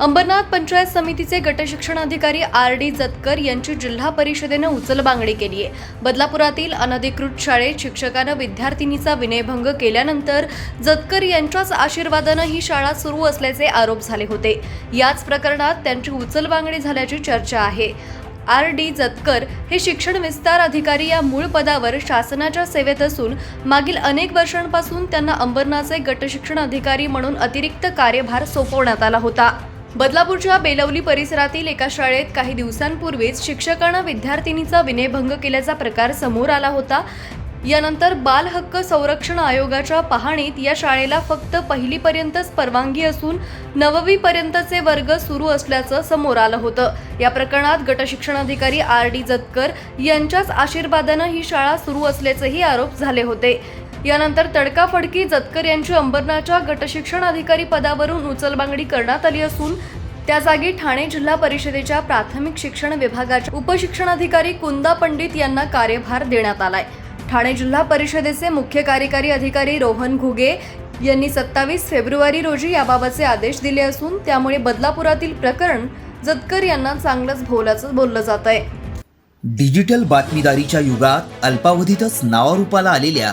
अंबरनाथ पंचायत समितीचे गटशिक्षण अधिकारी R D Jatkar यांची जिल्हा परिषदेनं उचलबांगडी केली आहे. बदलापुरातील अनधिकृत शाळेत शिक्षकानं विद्यार्थिनीचा विनयभंग केल्यानंतर जतकर यांच्याच आशीर्वादानं ही शाळा सुरू असल्याचे आरोप झाले होते. याच प्रकरणात त्यांची उचलबांगडी झाल्याची चर्चा आहे. आर डी जतकर हे शिक्षण विस्तार अधिकारी या मूळ पदावर शासनाच्या सेवेत असून मागील अनेक वर्षांपासून त्यांना अंबरनाथचे गटशिक्षण अधिकारी म्हणून अतिरिक्त कार्यभार सोपवण्यात आला होता. बदलापूरच्या बेलवली परिसरातील एका शाळेत काही दिवसांपूर्वीच शिक्षकांना विद्यार्थिनीचा विनयभंग केल्याचा प्रकार समोर आला होता. यानंतर बाल हक्क संरक्षण आयोगाच्या पाहणीत या शाळेला फक्त पहिलीपर्यंतच परवानगी असून नववीपर्यंतचे वर्ग सुरू असल्याचं समोर आलं होतं. या प्रकरणात गटशिक्षण अधिकारी आर डी जतकर यांच्याच आशीर्वादानं ही शाळा सुरू असल्याचेही आरोप झाले होते. यानंतर तडकाफडकी जतकर यांची अंबरनाथच्या गटशिक्षण अधिकारी पदावरून उचलबांगडी करण्यात आली असून त्या जागी ठाणे जिल्हा परिषदेच्या प्राथमिक शिक्षण विभागाच्या उपशिक्षणाधिकारी कुंदा पंडित यांना कार्यभार देण्यात आलाय. ठाणे जिल्हा परिषदेचे मुख्य कार्यकारी अधिकारी रोहन घुगे यांनी सत्तावीस फेब्रुवारी रोजी याबाबतचे आदेश दिले असून त्यामुळे बदलापुरातील प्रकरण जतकर यांना चांगलंच भोवल्याचं बोललं जात आहे डिजिटल बातमीदारीच्या युगात अल्पावधीतच नावारूपाला आलेल्या